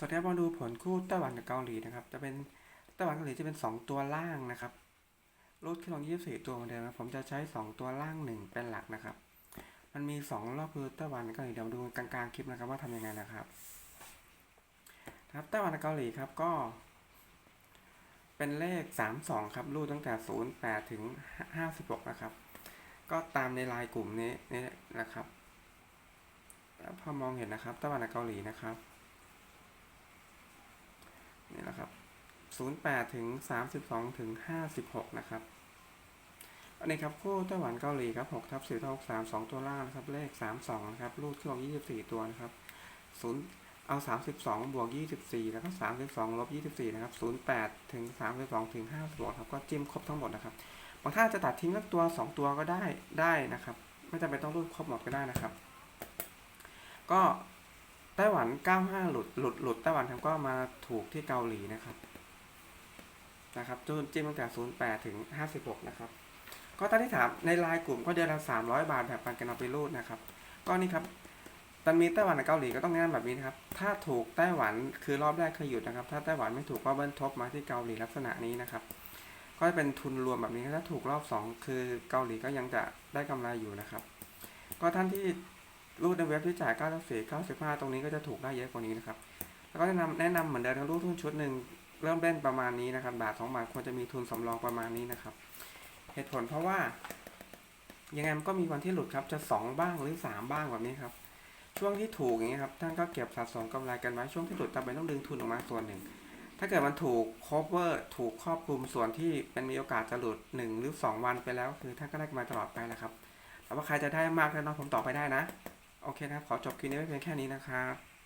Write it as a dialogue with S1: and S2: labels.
S1: สวัสดีครับมาดูผลคู่ไต้หวันกับเกาหลีนะครับ จะเป็นไต้หวันเกาหลีจะเป็น 2 ตัวล่างนะครับรูดขึ้นลง24 ตัวเหมือนเดิมนะผมจะใช้ 2 ตัวล่าง 1 เป็นหลักนะครับ มันมี 2 รอบคือไต้หวันกับเกาหลีเดี๋ยวมาดูกลางๆคลิปนะครับว่าทำยังไงนะครับครับไต้หวันกับเกาหลีครับก็ เป็นเลข 32 ครับรูดตั้งแต่ 08 ถึง 56 นะครับ ก็ตามในลายกลุ่มนี้นี่นะครับแล้วพอมองเห็นนะครับไต้หวันกับเกาหลีนะครับ นี่แหละครับ08ถึง32ถึง56 นะครับ อันนี้ครับคู่ไต้หวันเกาหลีครับ6ทับ4ทับ3 2 ตัวล่างนะครับ เลข 32 นะครับ รูดขึ้นลง24 ตัวนะครับ0เอา 32 บวก 24 แล้วก็ 32 ลบ 24 นะครับ 08 ถึง 32 ถึง56ครับ ก็จิ้มครบทั้งหมดนะครับ บางท่านจะตัดทิ้งสักตัว 2 ตัวก็ได้ ได้นะครับ ไม่จำเป็นต้องรูดครบหมดก็ได้นะครับ ก็ ไต้หวัน 95 หลุด หลุด หลุด ไต้หวันครับก็มาถูกที่เกาหลีนะครับ นะครับจุดจิ้มตั้งแต่ 08 ถึง 56 นะครับ ก็ตอนที่ถามในไลน์กลุ่มก็เดือนละ 300 บาทแบบปันกันเอาไปรูดนะครับ ก็นี่ครับตอนมีไต้หวันกับเกาหลีก็ต้องแนะนำแบบนี้นะครับ ถ้าถูกไต้หวันคือรอบแรกเคยหยุดนะครับ ถ้าไต้หวันไม่ถูกก็เบิ้ลทบมาที่เกาหลีลักษณะนี้นะครับ ก็จะเป็นทุนรวมแบบนี้ ถ้าถูกรอบ 2 คือเกาหลีก็ยังจะได้กำไรอยู่นะครับ ก็ท่านที่ รูดในเว็บที่จ่าย94 95 ตรงนี้ก็จะถูกได้เยอะกว่านี้นะครับ แล้วก็แนะนำแนะนำเหมือนเดิมทั้งรูดทุนชุดหนึ่งเริ่มเล่นประมาณนี้นะครับ บาทสองบาทควรจะมีทุนสำรองประมาณนี้นะครับ เหตุผลเพราะว่า ยังไงมันก็มีวันที่หลุดครับ จะ 2 บ้างหรือ 3 บ้างแบบนี้ครับ ช่วงที่ถูกอย่างนี้ยครับ ท่านก็เก็บสะสมกำไรกันไว้ ช่วงที่หลุดจำเป็นต้องดึงทุนออกมาส่วนหนึ่ง ถ้าเกิดมันถูก cover ถูกครอบคลุมส่วนที่เป็นมีโอกาสจะหลุด 1 หรือ 2 วันไปแล้ว คือท่านก็ได้กำไรตลอดไปแหละครับ แต่ว่าใครจะได้มากได้น้อยผมตอบไปได้นะ โอเคนะครับ ขอจบคลิปนี้ไว้เพียงแค่นี้นะครับ